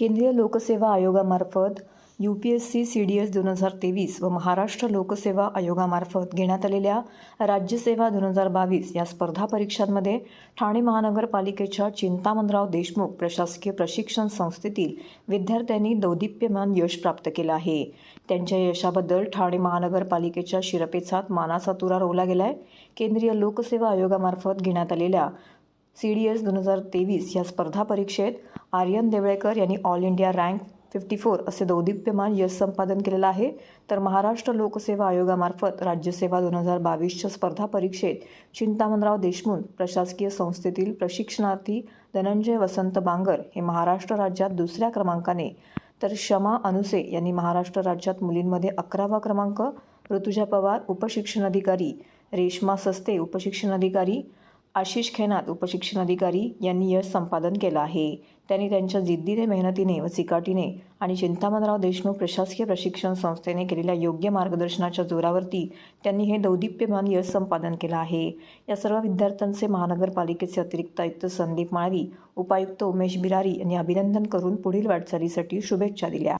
केंद्रीय लोकसेवा आयोगामार्फत U P S C C D S दोन हजार तेवीस व महाराष्ट्र लोकसेवा आयोगामार्फत घेण्यात आलेल्या राज्यसेवा दोन हजार बावीस या स्पर्धा परीक्षांमध्ये ठाणे महानगरपालिकेच्या चिंतामणराव देशमुख प्रशासकीय प्रशिक्षण संस्थेतील विद्यार्थ्यांनी दौदिप्यमान यश प्राप्त केलं आहे. त्यांच्या यशाबद्दल ठाणे महानगरपालिकेच्या शिरपेचात मानाचा तुरा रोवला आहे केंद्रीय लोकसेवा आयोगामार्फत घेण्यात आलेल्या सी डी एस दोन हजार तेवीस या स्पर्धा परीक्षेत आर्यन देवळेकर यांनी all India rank fifty four असे दौदिप्यमान यश संपादन केलेलं आहे. तर महाराष्ट्र लोकसेवा आयोगामार्फत राज्यसेवा दोन हजार बावीसच्या स्पर्धा परीक्षेत चिंतामणराव देशमुख प्रशासकीय संस्थेतील प्रशिक्षणार्थी धनंजय वसंत बांगर हे महाराष्ट्र राज्यात दुसऱ्या क्रमांकाने. तर शमा अनुसे यांनी महाराष्ट्र राज्यात मुलींमध्ये अकरावा क्रमांक ऋतुजा पवार उपशिक्षणाधिकारी रेश्मा सस्ते उपशिक्षणाधिकारी आशिष खेनात उपशिक्षणाधिकारी यांनी यश संपादन केलं आहे. त्यांनी त्यांच्या जिद्दीने मेहनतीने व चिकाटीने आणि चिंतामणराव देशमुख प्रशासकीय प्रशिक्षण संस्थेने केलेल्या योग्य मार्गदर्शनाच्या जोरावरती त्यांनी हे दौदिप्यमान यश संपादन केलं आहे. या सर्व विद्यार्थ्यांचे महानगरपालिकेचे अतिरिक्त आयुक्त संदीप माळवी उपायुक्त उमेश बिरारी यांनी अभिनंदन करून पुढील वाटचालीसाठी शुभेच्छा दिल्या.